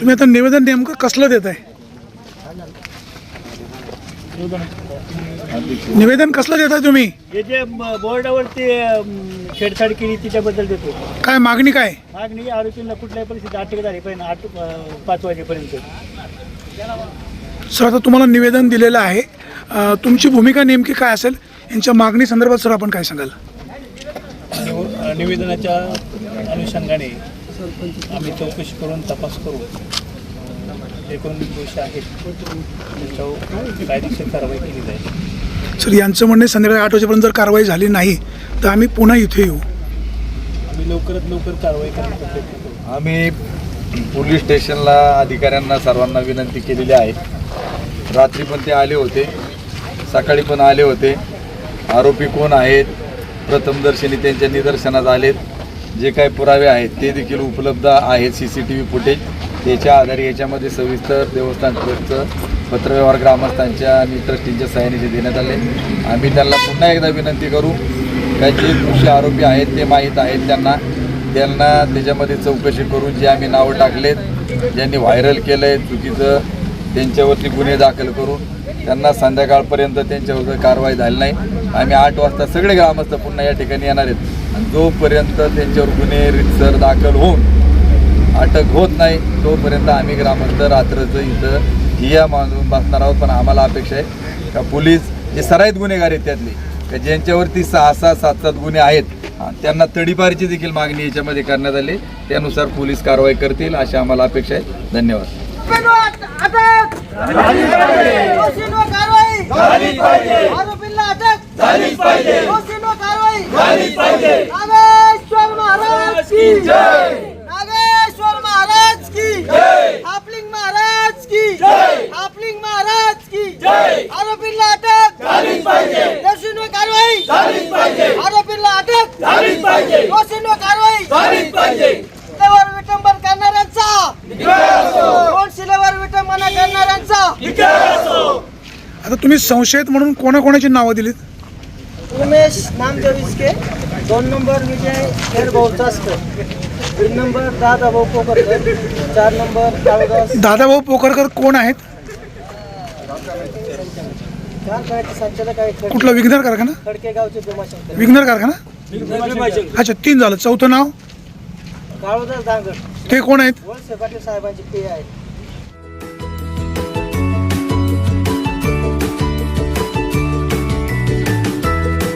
तुम्ही आता निवेदन नेमकं कसलं देत आहे? निवेदन कसलं देत आहे तुम्ही? जे बोर्डावरती छेडछाड केली तिच्याबद्दल देतो. काय मागणी काय? मागणी आरोपींना कुठल्याही परिस्थिती अटक झाली पण आठ पाच वाजेपर्यंत. सर आता तुम्हाला निवेदन दिलेलं आहे. तुमची भूमिका नेमकी काय असेल? यांच्या मागणी संदर्भात सर आपण काय सांगाल? निवेदनाच्या अनुषंगाने आम्ही चौकशी करून तपास करू. एकूण दोष आहेत. त्याच्यावर कायदेशीर कारवाई केली जाईल. सर यांचं म्हणणे संध्याकाळी आठ वाजेपर्यंत जर कारवाई झाली नाही तर आम्ही पुन्हा इथे येऊ. आम्ही लवकरात लवकर कारवाई करण्याचा प्रयत्न करू. आम्ही पोलीस स्टेशनला अधिकाऱ्यांना सर्वांना विनंती केलेली आहे. रात्री पण ते आले होते. सकाळी पण आले होते. आरोपी कोण आहेत? प्रथमदर्शनी त्यांच्या निदर्शनात आलेत. जे काही पुरावे आहेत ते देखील उपलब्ध आहेत C C T V footage त्याच्या आधारे याच्यामध्ये सविस्तर देवस्थान ट्रस्टचं पत्रव्यवहार ग्रामस्थांच्या आणि ट्रस्टींच्या सहाय्याने देण्यात आले. आम्ही त्यांना पुन्हा एकदा विनंती करू त्याचे जे दोषी आरोपी आहेत ते माहीत आहेत त्यांना. त्यांना त्याच्यामध्ये चौकशी करून जे आम्ही नावं टाकलेत ज्यांनी व्हायरल केलं आहे चुकीचं त्यांच्यावरती गुन्हे दाखल करून त्यांना संध्याकाळपर्यंत त्यांच्यावर कारवाई झाली नाही. आम्ही आठ वाजता सगळे ग्रामस्थ पुन्हा या ठिकाणी येणार आहेत. आणि जोपर्यंत त्यांच्यावर गुन्हे रितसर दाखल होऊन अटक होत नाही तोपर्यंत आम्ही ग्रामस्थ रात्रचं इथं ठिया मानून बसणार आहोत. पण आम्हाला अपेक्षा आहे का पोलीस जे सराईत गुन्हेगार आहेत त्यातले. का ज्यांच्यावरती सहा सहा सात सात गुन्हे आहेत त्यांना तडीपारीची देखील मागणी याच्यामध्ये करण्यात आली. त्यानुसार पोलीस कारवाई करतील अशी आम्हाला अपेक्षा आहे. धन्यवाद. पाहिजे. आरोपींना अटक. झालीच पाहिजे. दोषींवर कारवाई. झालीच पाहिजे. नागेश्वर महाराज की जय. नागेश्वर महाराज की जय. हापलिंग महाराज की जय. हापलिंग महाराज की जय. आरोपींना अटक. झालीच पाहिजे. दोषींवर कारवाई. झालीच पाहिजे. आरोपींना अटक. झालीच पाहिजे. दोषींवर कारवाई. झालीच पाहिजे. शिलेवर विटंबन करणाऱ्यांचा. कोण शिलेवर विटंबना करणाऱ्यांचा? आता तुम्ही संशयित म्हणून कोणाकोणाची नावं दिलीत? उमेश नामदेव इसके दोन नंबर विजय खेडभाऊ चासकर तीन नंबर दादाभाऊ पोकरकर चार नंबर काळुदास. दादाभाऊ पोकरकर कोण आहेत? संचालक खड- कुठला? विघ्नर कारखाना? खडके गावचे भीमाशंकर. विघ्नर कारखाना? अच्छा तीन झालं. चौथं नाव? काळुदास दांगड ते कोण आहेत? वळसे पाटील साहेबांचे पे आहे